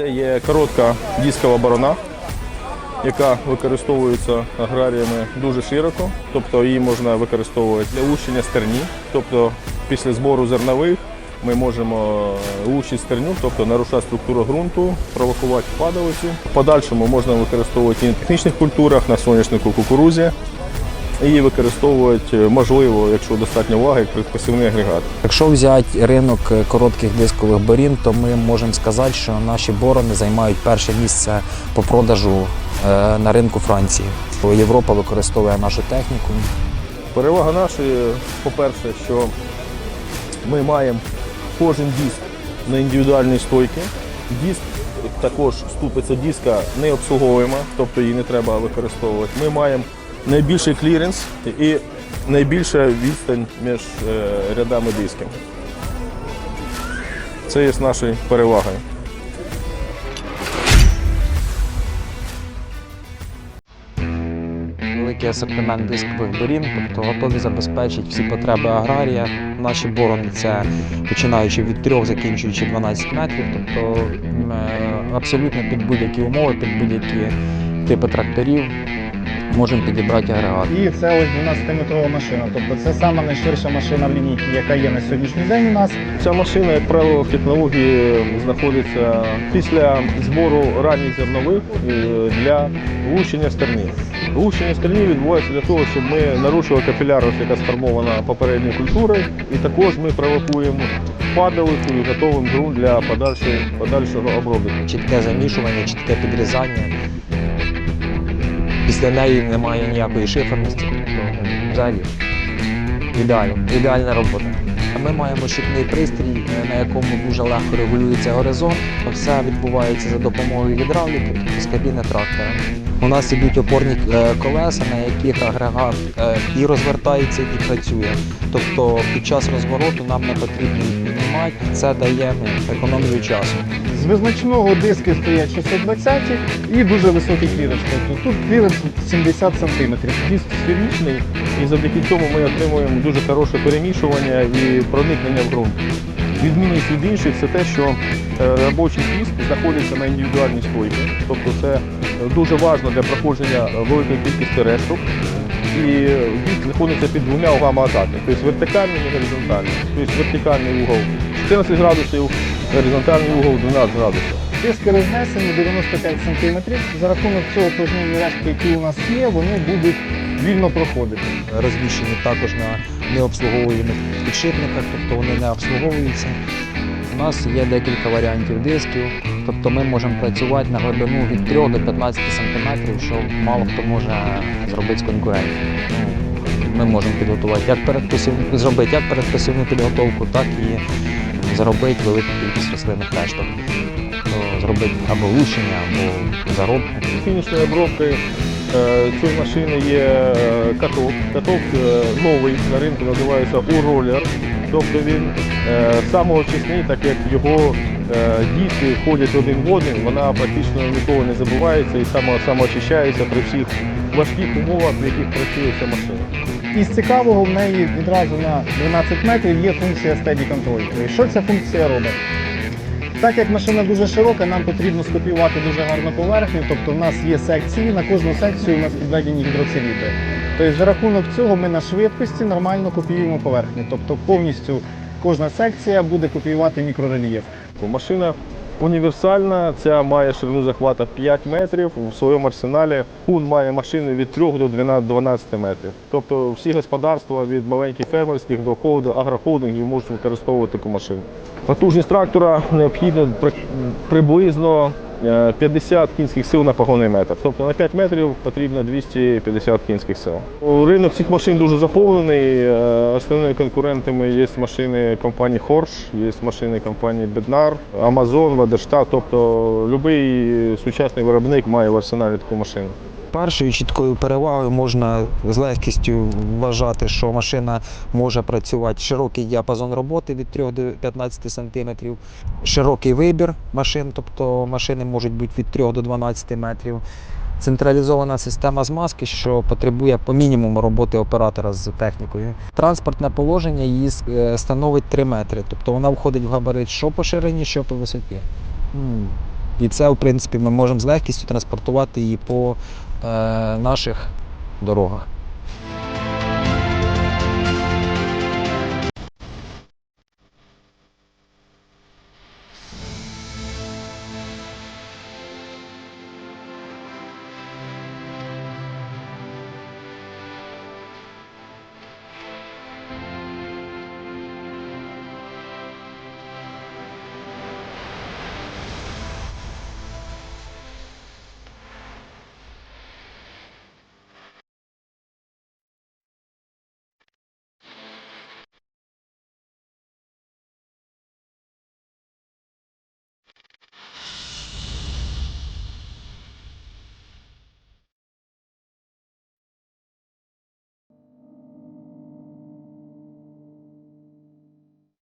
Це є коротка дискова борона, яка використовується аграріями дуже широко. Тобто її можна використовувати для лущення стерні. Тобто після збору зернових ми можемо лущити стерню, тобто нарушати структуру ґрунту, провокувати падалицю. В подальшому можна використовувати і на технічних культурах, на соняшнику кукурузі. Її використовувати можливо, якщо достатньо влаги, як предпосівний агрегат. Якщо взяти ринок е, коротких дискових борін, то ми можемо сказати, що наші борони займають перше місце по продажу е, на ринку Франції. Європа використовує нашу техніку. Перевага нашої, по-перше, що ми маємо кожен диск на індивідуальній стойці. Диск також ступиця диска не обслуговуємо, тобто її не треба використовувати. Ми маємо найбільший кліренс і найбільша відстань між е, рядами дисків. Це є нашою перевагою. Великий асортимент дискових борін, тобто готові забезпечити всі потреби аграрія. Наші борони це починаючи від 3, закінчуючи 12 метрів, тобто е, абсолютно під будь-які умови, під будь-які типи тракторів можемо підібрати агрегат. І це ось 12-метрова машина. Тобто це сама найширша машина в лінійці, яка є на сьогоднішній день у нас. Ця машина, як правило, в технології знаходиться після збору ранніх зернових е, для лущення стерні. Лущення стерні відбувається для того, щоб ми нарушили капілярність, яка сформована попередньою культурою, і також ми провокуємо падалицю і готовим ґрунт для подальшого, подальшого обробітку. Чітке замішування, чітке підрізання. Після неї немає ніякої шиферності. Взагалі ідеально, ідеальна робота. Ми маємо щитний пристрій, е, на якому дуже легко регулюється горизонт. Все відбувається за допомогою гідравліки, з кабіни трактора. У нас ідуть опорні е, колеса, на яких агрегат е, і розвертається, і працює. Тобто під час розвороту нам не потрібно їх. Це дає ну, економію часу. З визначного диски стоять 620 і дуже високий кліренс. Тобто тут кліренс 70 см. Диск сферичний, і завдяки цьому ми отримуємо дуже хороше перемішування і проникнення в ґрунт. Відмінність від інших це те, що е, робочий диск знаходиться на індивідуальній стойці. Тобто це дуже важливо для проходження великої кількості решток. І диск знаходиться під двома углами атаки, тобто вертикальний і горизонтальний. Тобто вертикальний угол 14 градусів, горизонтальний угол 12 градусів. Диски рознесені 95 см. За рахунок цього пружинні решки, які у нас є, вони будуть вільно проходити. розміщені також на необслуговуємих підшипниках, тобто вони не обслуговуються. У нас є декілька варіантів дисків, тобто ми можемо працювати на глибину від 3 до 15 см, що мало хто може зробити з конкурентів. Ну, Ми можемо підготувати як передпосів... зробити як передпосівну підготовку, так і зробити велику кількість рослинних решток. Зробити або лучення, або заробку. Фінішною обробкою е, цієї машини є е, каток. Каток е, новий на ринку називається U-Roller. Тобто він самоочисний, так як його діти ходять один в один, вона практично ніколи не забувається і само, самоочищається при всіх важких умовах, в яких працює ця машина. Із цікавого в неї відразу на 12 метрів є функція Steady Control. Що ця функція робить? Так як машина дуже широка, нам потрібно скопіювати дуже гарну поверхню. Тобто в нас є секції, на кожну секцію у нас підведені гідроциліндри. Тобто за рахунок цього ми на швидкості нормально копіюємо поверхню. Тобто повністю кожна секція буде копіювати мікрорельєф. Машина універсальна, ця має ширину захвата 5 метрів. В своєму арсеналі Хун має машини від 3 до 12 12 метрів. Тобто всі господарства від маленьких фермерських до холду- агрохолдингів можуть використовувати таку машину. Потужність трактора необхідна приблизно 50 кінських сил на погонний метр. Тобто на 5 метрів потрібно 250 кінських сил. Ринок цих машин дуже заповнений. Е, Основними конкурентами є машини компанії Хорш, є машини компанії Беднар, Amazon, Вадерштат. Тобто будь-який сучасний виробник має в арсеналі таку машину. Першою чіткою перевагою можна з легкістю вважати, що машина може працювати широкий діапазон роботи від 3 до 15 см, широкий вибір машин, тобто машини можуть бути від 3 до 12 метрів. Централізована система змазки, що потребує по мінімуму роботи оператора з технікою. Транспортне положення її е, становить 3 метри, тобто вона входить в габарит що по ширині, що по висоті. І це, в принципі, ми можемо з легкістю транспортувати її по е, наших дорогах.